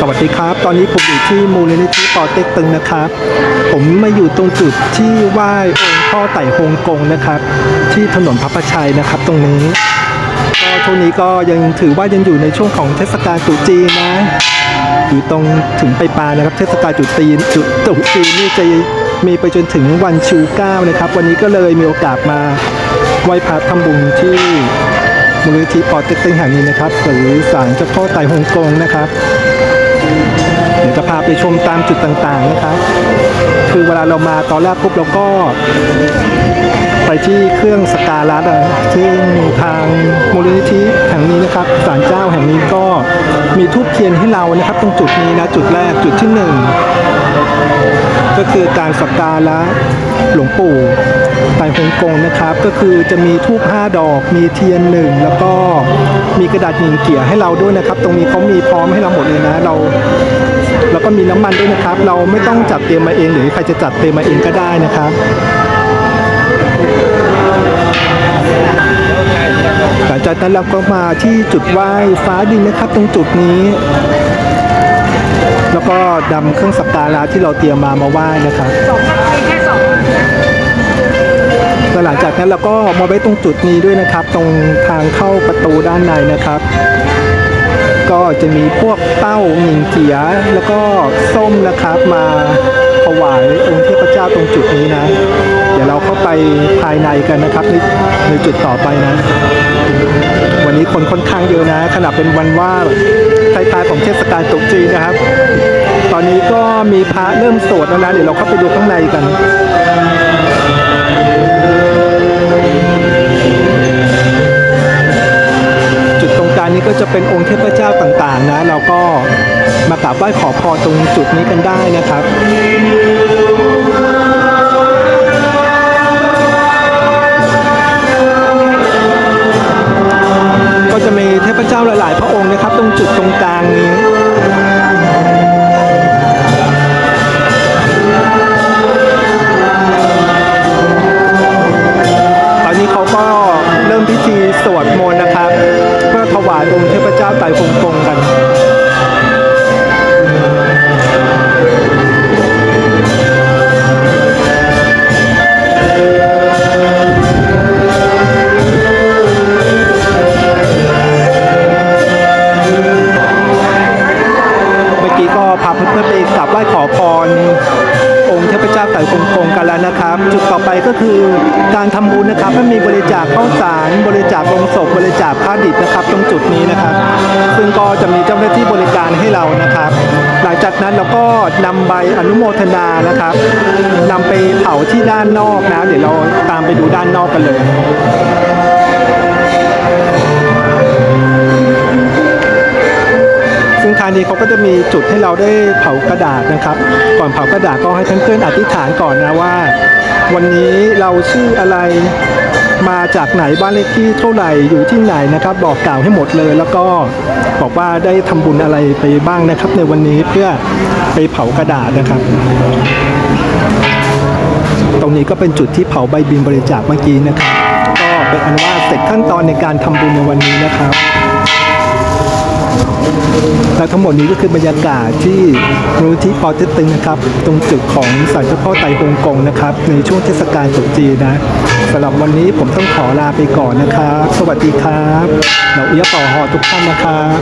สวัสดีครับ ตอนนี้ผมอยู่ที่มูลนิธิปอเต็กตึงนะครับ ผมมาอยู่ตรงจุดที่ไหว้องค์พ่อไต่ฮงกงนะครับ ที่ถนนพระประชัยนะครับ ตรงนี้ก็ช่วงนี้ก็ยังถือว่ายังอยู่ในช่วงของเทศกาลตรุษจีนนะ อยู่ตรงถึงไปปานะครับ เทศกาลตรุษจีนจุดตรุษจีนนี่จะมีไปจนถึงวันชูเก้านะครับ วันนี้ก็เลยมีโอกาสมาไหว้พระทำบุญที่ มูลนิธิปอเต็กตึงแห่งนี้นะครับ หรือศาลเจ้าพ่อไต่ฮงกงนะครับ เดี๋ยวจะพาไปชมตามจุดต่างๆนะครับ คือเวลาเรามาตอนแรกปุ๊บเราก็ ไปที่เครื่องสการะอะซึ่งทางมูลนิธิแห่งนี้นะครับศาลเจ้าแห่งนี้ก็มีทูบเทียนให้เรานะครับ ตรงจุดนี้นะจุดแรกจุดที่หนึ่ง ก็คือการสักการะหลวงปู่ไต่ฮงกงนะครับ ก็คือจะมีทูบห้าดอก มีเทียนหนึ่งแล้วก็มีกระดาษหนิงเกี่ยให้เราด้วยนะครับ ตรงนี้เขามีพร้อมให้เราหมดเลยนะเรา แล้วก็มีน้ำมันด้วยนะครับ เราไม่ต้องจัดเตรียมมาเองหรือใครจะจัดเตรียมมาเองก็ได้นะครับหลังจากนั้นเราก็มาที่จุดไหว้ฟ้าดินนะครับ ตรงจุดนี้ นำเครื่องสักการะที่เราเตรียมมามาไหว้นะครับสองมีแค่สองแล้วหลังจากนั้นเราก็มาไว้ตรงจุดนี้ด้วยนะครับ ตรงทางเข้าประตูด้านในนะครับ ก็จะมีพวกเต้าหมิงเกียแล้วก็ส้มนะครับมาถวายองค์เทพเจ้าตรงจุดนี้นะ เดี๋ยวเราเข้าไปภายในกันนะครับในในจุดต่อไปนะ วันนี้คนค่อนข้างเยอะนะขณะเป็นวันว่าท้ายๆของเทศกาลตรุษจีนนะครับ มีพระเริ่มสวดแล้วนะเดี๋ยวเราเข้าไปดูข้างในกันจุดตรงกลางนี้ก็จะเป็นองค์เทพเจ้าต่างๆนะ เราก็มากราบไหว้ขอพรตรงจุดนี้กันได้นะครับ กี้ก็พาเพื่อนๆไปกราบไหว้ขอพร องค์เทพเจ้าไต่คงคงกันแล้วนะครับ จุดต่อไปก็คือการทำบุญนะครับไม่มีบริจาคข้าวสาร บริจาคลงศพบริจาคผ้าดิบนะครับ ตรงจุดนี้นะครับ ซึ่งก็จะมีเจ้าหน้าที่บริการให้เรานะครับ หลังจากนั้นเราก็นำใบอนุโมทนานะครับนำไปเผาที่ด้านนอกนะ เดี๋ยวเราตามไปดูด้านนอกกันเลยางนี้เขาก็จะมีจุดให้เราได้เผากระดาษนะครับ ก่อนเผากระดาษก็ให้เพื่อนๆอธิษฐานก่อนนะว่า วันนี้เราชื่ออะไรมาจากไหนบ้านเลขที่เท่าไหร่อยู่ที่ไหนนะครับ บอกกล่าวให้หมดเลย แล้วก็บอกว่าได้ทำบุญอะไรไปบ้างนะครับ ในวันนี้เพื่อไปเผากระดาษนะครับ ตรงนี้ก็เป็นจุดที่เผาใบบินบริจาคเมื่อกี้นะครับ ก็เป็นอันว่าเสร็จขั้นตอนในการทำบุญในวันนี้นะครับ และทั้งหมดนี้ก็คือบรรยากาศที่มูลที่ปอเต็กตึงนะครับ ตรงจุดของสายเจ้าพ่อไต่ฮงกงนะครับ ในช่วงเทศกาลตรุษจีนนะสำหรับวันนี้ผมต้องขอลาไปก่อนนะครับ สวัสดีครับเราเอี้ยต่อหอทุกท่านนะครับ